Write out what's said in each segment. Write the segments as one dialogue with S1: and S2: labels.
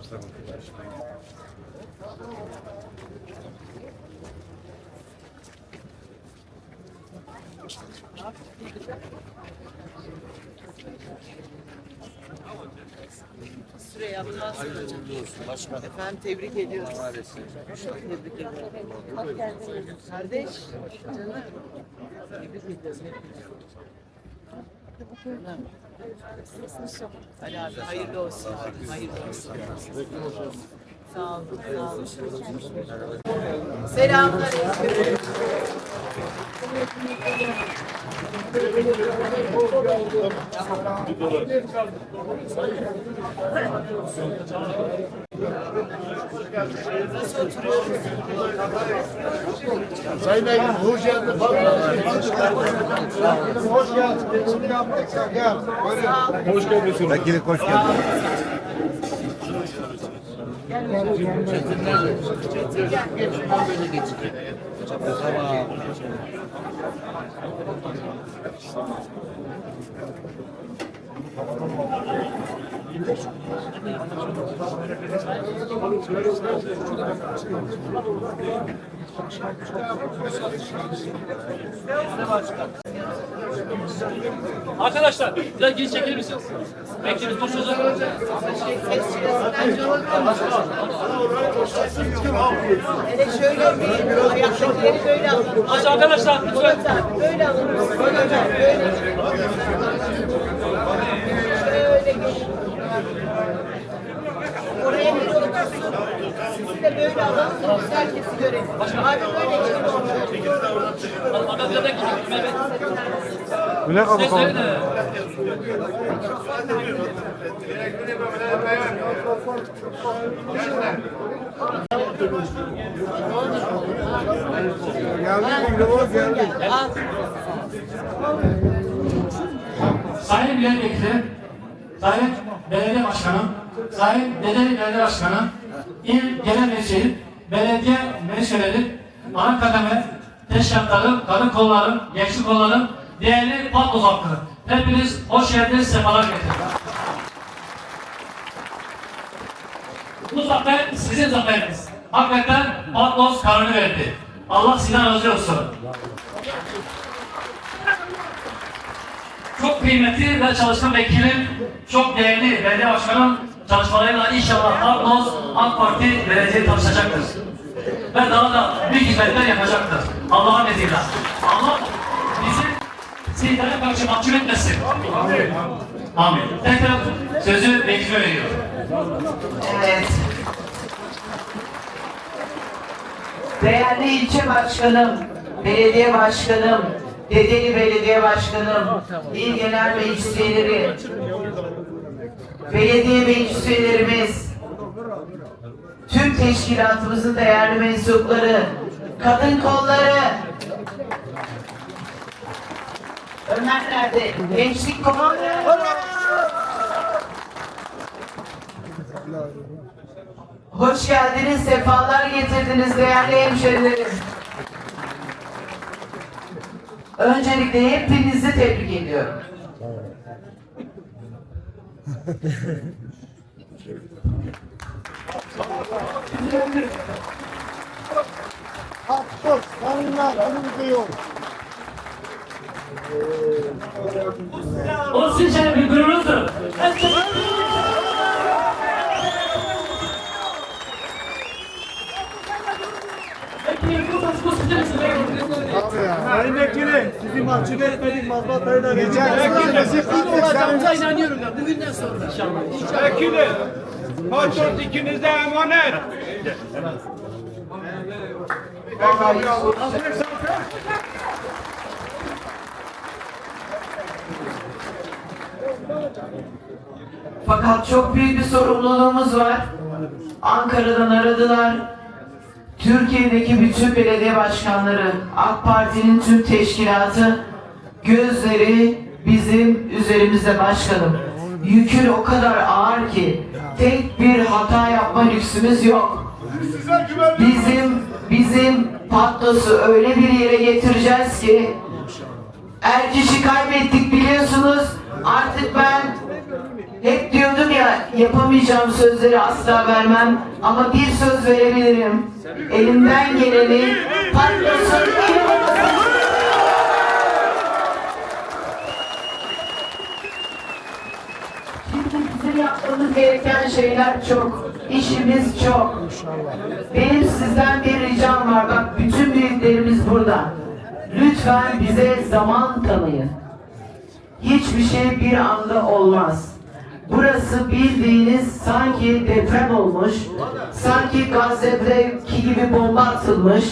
S1: Obserwuję. Süreyya Tanrı Hocam. Efendim tebrik ediyoruz. Tebrik ediyorum. Kardeş, canım. Tebrik ediyoruz. Canım. Ali abi hayırlı olsun. Hayırlı olsun. Sağ olun. Sağ olun. Selamünaleyküm.
S2: Sayın Bey'im hoş geldin. Hoş geldin. Gel. Buyurun. Hoş geldin. Vekilik hoş geldin. 様。
S3: Arkadaşlar biraz geri çekilir misiniz? Beklediğiniz boş olacak.
S1: Hele şöyle bir ayaktakileri böyle alın.
S3: Arkadaşlar lütfen.
S1: Böyle alın. Böyle. Şöyle gelin. Oraya bir otursun. Sizi de böyle alın. Herkesi görelim.
S3: Gidiyor. Mehmet.
S2: Bu ne
S3: söyle de.
S2: Geldik geldik.
S4: Sayın Milletvekili, Sayın Belediye Başkanı, Sayın Dedeli Belediye Başkanı, İl Genel Vekili, Belediye Meclisleri, ana kademe, teşkilatları, kadın kolları, gençlik kolları, değerli patlos halkı. Hepiniz hoş geldiniz, sefalar getirdiniz. Bu zafer sizin zaferiniz. Hakikaten patlos kararını verdi. Allah sizden razı olsun. Çok kıymetli ve çalışkan vekilim, çok değerli belediye başkanım çalışmalarıyla inşallah Arnavut AK Parti belediye tanışacaktır. Ve daha da büyük hizmetler yapacaktır. Allah'ın izniyle. Allah bizi sizlere karşı mahcup etmesin. Amin. Tekrar sözü vekilime veriyorum.
S1: Evet. Değerli ilçe başkanım, belediye başkanım, Dedeli Belediye Başkanım, il genel meclis üyeleri, belediye meclis üyelerimiz, tüm teşkilatımızın değerli mensupları, kadın kolları, Ömer nerede? Gençlik kolları. Hoş geldiniz, sefalar getirdiniz değerli hemşerilerim. Öncelikle hepinizi tebrik ediyorum.
S2: Hakkı,
S4: gururunuzdur.
S5: Sayın Vekilim, sizi mahcup etmedik, mazbatayı da
S3: Olacağımıza inanıyorum ya bugünden sonra inşallah.
S5: Vekilim, patron ikinize emanet.
S1: Fakat çok büyük bir sorumluluğumuz var. Ankara'dan aradılar. Türkiye'deki bütün belediye başkanları, AK Parti'nin tüm teşkilatı gözleri bizim üzerimizde başkanım. Yükün o kadar ağır ki tek bir hata yapma lüksümüz yok. Bizim bizim patlosu öyle bir yere getireceğiz ki er kişi kaybettik biliyorsunuz. Artık ben hep diyordum ya yapamayacağım sözleri asla vermem ama bir söz verebilirim. Elimden geleni patlosun eli olmasın. Şimdi bizim gereken şeyler çok. İşimiz çok. Benim sizden bir ricam var. Bak bütün büyüklerimiz burada. Lütfen bize zaman tanıyın. Hiçbir şey bir anda olmaz. Burası bildiğiniz sanki deprem olmuş, sanki Gazze'deki gibi bomba atılmış.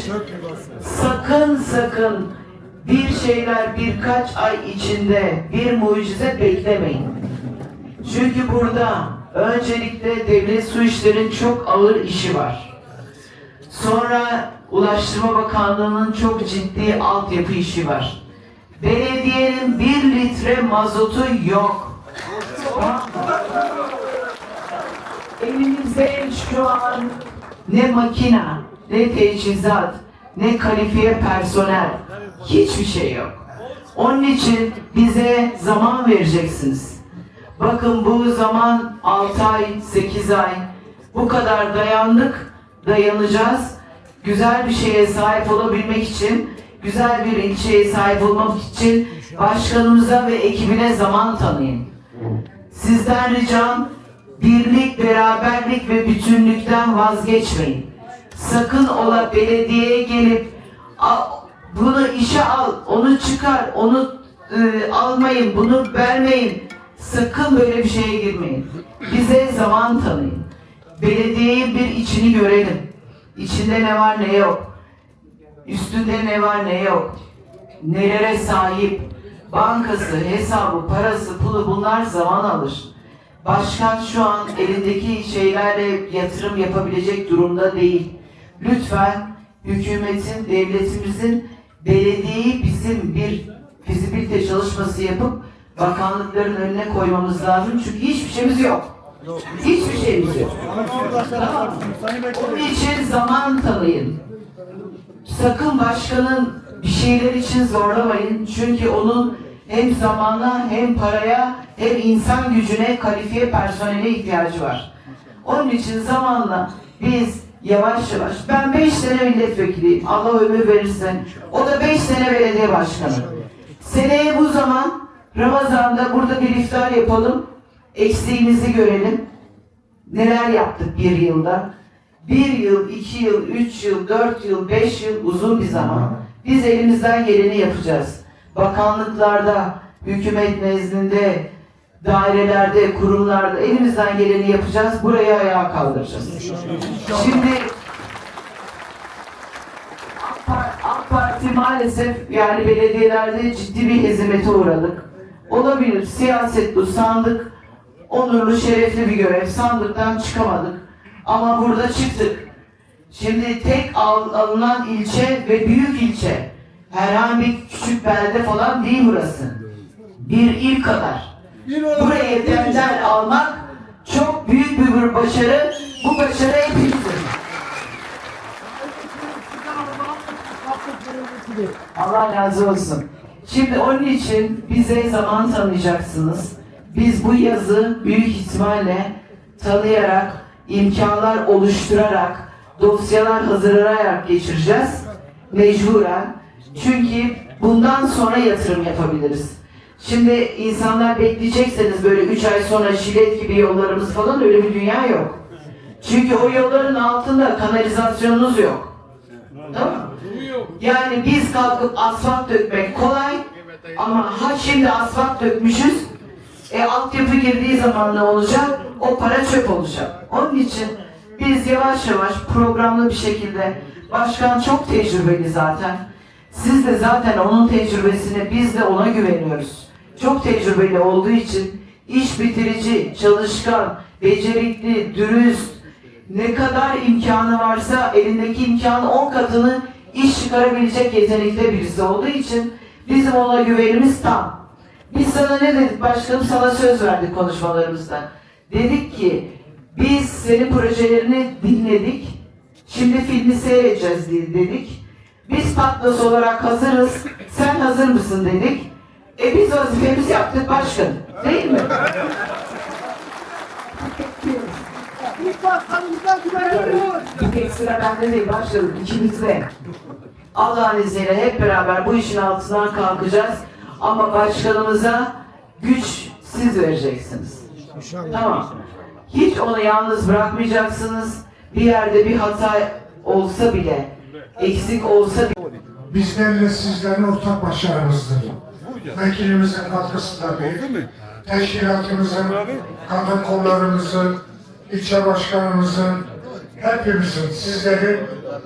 S1: Sakın sakın bir şeyler birkaç ay içinde bir mucize beklemeyin. Çünkü burada öncelikle devlet su işlerinin çok ağır işi var. Sonra Ulaştırma Bakanlığı'nın çok ciddi altyapı işi var. Belediyenin bir litre mazotu yok. Elimizde şu an ne makina, ne teçhizat, ne kalifiye personel, hiçbir şey yok. Onun için bize zaman vereceksiniz. Bakın bu zaman 6 ay, 8 ay bu kadar dayandık, dayanacağız. Güzel bir şeye sahip olabilmek için, güzel bir ilçeye sahip olmak için başkanımıza ve ekibine zaman tanıyın. Sizden ricam birlik, beraberlik ve bütünlükten vazgeçmeyin. Sakın ola belediyeye gelip "Al, bunu işe al, onu çıkar, onu e, almayın, bunu vermeyin. Sakın böyle bir şeye girmeyin. Bize zaman tanıyın. Belediyenin bir içini görelim. İçinde ne var ne yok. Üstünde ne var ne yok. Nelere sahip. Bankası, hesabı, parası, pulu bunlar zaman alır. Başkan şu an elindeki şeylerle yatırım yapabilecek durumda değil. Lütfen hükümetin, devletimizin belediyeyi bizim bir fizibilite çalışması yapıp bakanlıkların önüne koymamız lazım. Çünkü hiçbir şeyimiz yok. Hiçbir şeyimiz yok. Tamam. Onun için zaman tanıyın. Sakın başkanın bir şeyler için zorlamayın. Çünkü onun hem zamana hem paraya hem insan gücüne kalifiye personele ihtiyacı var. Onun için zamanla biz yavaş yavaş ben 5 sene milletvekiliyim. Allah ömür verirse. O da 5 sene belediye başkanı. Seneye bu zaman Ramazan'da burada bir iftar yapalım. Eksiğimizi görelim. Neler yaptık bir yılda? Bir yıl, iki yıl, üç yıl, dört yıl, beş yıl uzun bir zaman. Biz elimizden geleni yapacağız. Bakanlıklarda, hükümet nezdinde, dairelerde, kurumlarda elimizden geleni yapacağız. Burayı ayağa kaldıracağız. Şimdi AK Par- AK Parti maalesef yani belediyelerde ciddi bir hezimete uğradık. Olabilir. Siyaset bu. Sandık onurlu, şerefli bir görev. Sandıktan çıkamadık. Ama burada çıktık. Şimdi tek al- alınan ilçe ve büyük ilçe. Herhangi bir küçük belde falan değil burası. Bir il kadar. Buraya demden almak çok büyük bir başarı. Bu başarı hepimizin. Allah razı olsun. Şimdi onun için bize zaman tanıyacaksınız. Biz bu yazı büyük ihtimalle tanıyarak, imkanlar oluşturarak, dosyalar hazırlayarak geçireceğiz. Mecburen. Çünkü bundan sonra yatırım yapabiliriz. Şimdi insanlar bekleyecekseniz böyle 3 ay sonra şilet gibi yollarımız falan öyle bir dünya yok. Çünkü o yolların altında kanalizasyonunuz yok. Tamam? Yani biz kalkıp asfalt dökmek kolay ama ha şimdi asfalt dökmüşüz e altyapı girdiği zaman ne olacak? O para çöp olacak. Onun için biz yavaş yavaş programlı bir şekilde başkan çok tecrübeli zaten. Siz de zaten onun tecrübesine biz de ona güveniyoruz. Çok tecrübeli olduğu için iş bitirici, çalışkan, becerikli, dürüst, ne kadar imkanı varsa elindeki imkanın 10 katını iş çıkarabilecek yetenekte birisi olduğu için bizim ona güvenimiz tam. Biz sana ne dedik başkanım? Sana söz verdik konuşmalarımızda. Dedik ki biz senin projelerini dinledik. Şimdi filmi seyredeceğiz dedik. Biz Patnos olarak hazırız. Sen hazır mısın dedik. E biz vazifemizi yaptık başkan. Değil mi?
S3: İlk başkanımıza güveniyoruz.
S1: Bir tek sıra bende değil başkanım. ikimizde. Allah'ın izniyle hep beraber bu işin altından kalkacağız. Ama başkanımıza güç siz vereceksiniz. Tamam. Hiç onu yalnız bırakmayacaksınız. Bir yerde bir hata olsa bile, eksik olsa
S6: Bizlerle sizlerin ortak başarımızdır. Vekilimizin katkısı da büyük. Teşkilatımızın, kadın kollarımızın, ilçe başkanımızın, hepimizin, sizlerin,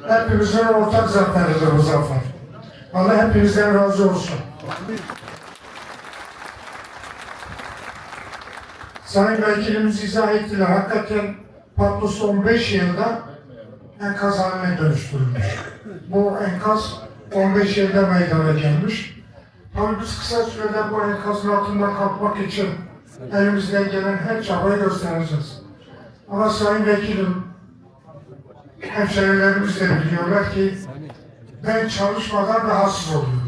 S6: hepimizin ortak zaferidir bu zafer. Allah hepinizden razı olsun. Sayın Vekilimiz izah ettiler. Hakikaten Patlos 15 yılda enkaz haline dönüştürülmüş. Bu enkaz 15 yılda meydana gelmiş. Tabii biz kısa sürede bu enkazın altından kalkmak için elimizden gelen her çabayı göstereceğiz. Ama Sayın Vekilim, hemşehrilerimiz de biliyorlar ki ben çalışmadan rahatsız oluyorum.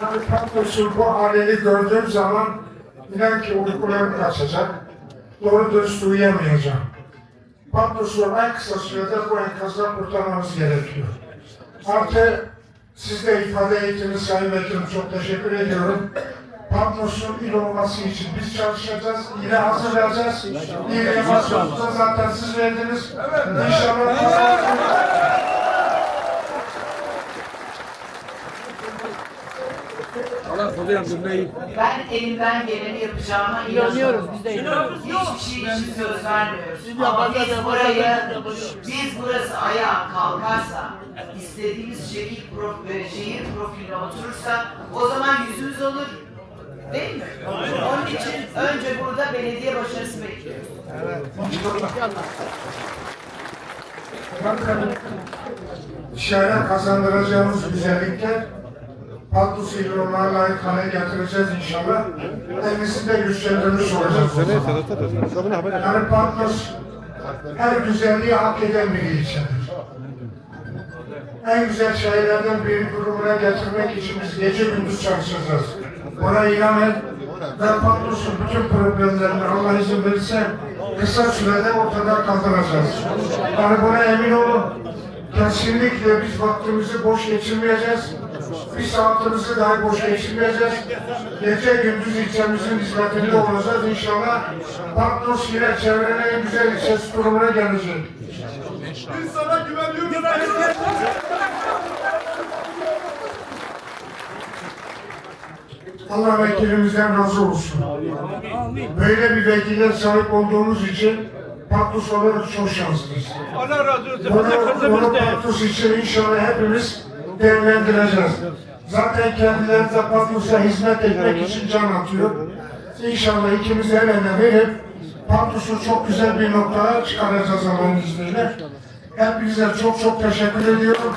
S6: Tabii Patros'un bu halini gördüğüm zaman inan ki uykularım kaçacak. Doğru dürüst uyuyamayacağım. Patros'u en kısa sürede bu enkazdan kurtarmamız gerekiyor. Artı siz de ifade ettiniz Sayın Vekilim çok teşekkür ediyorum. Patros'un il olması için biz çalışacağız, ile hazırlayacağız. İl masrafı da zaten siz verdiniz. İnşallah
S1: ben elimden geleni yapacağıma inanıyorum. Biz de Hiçbir şey için söz vermiyoruz. Ama biz burayı, biz burası ayağa kalkarsa, istediğimiz şekil prof, şehir profiline oturursa o zaman yüzümüz olur. Değil mi? Onun için önce burada belediye başarısı bekliyoruz.
S6: Şehre kazandıracağımız güzellikler Patlos İlhan'a layık hale getireceğiz inşallah. Elimizi de güçlendirmiş olacağız. Yani Patlos her güzelliği hak eden bir ilçedir. En güzel şeylerden biri durumuna getirmek için biz gece gündüz çalışacağız. Buna inanın ve Patlos'un bütün problemlerini Allah izin verirse kısa sürede ortadan kaldıracağız. Yani buna emin olun. Kesinlikle biz vaktimizi boş geçirmeyeceğiz. Bir saatimizi dahi boş geçirmeyeceğiz. Gece gündüz ilçemizin hizmetinde olacağız inşallah. Patlos yine çevrenin en güzel ilçesi durumuna gelecek.
S5: Biz sana güveniyoruz.
S6: Allah vekilimizden razı olsun. Böyle bir vekile sahip olduğumuz için Patlos olarak çok şanslıyız.
S5: Allah razı olsun.
S6: Bunu, bunu
S5: da.
S6: Patlos için inşallah hepimiz değerlendireceğiz. Zaten kendileri de Patlos'a hizmet etmek için can atıyor. İnşallah ikimiz el ele verip Patlos'u çok güzel bir noktaya çıkaracağız Allah'ın izniyle. Hepinize çok çok teşekkür ediyorum.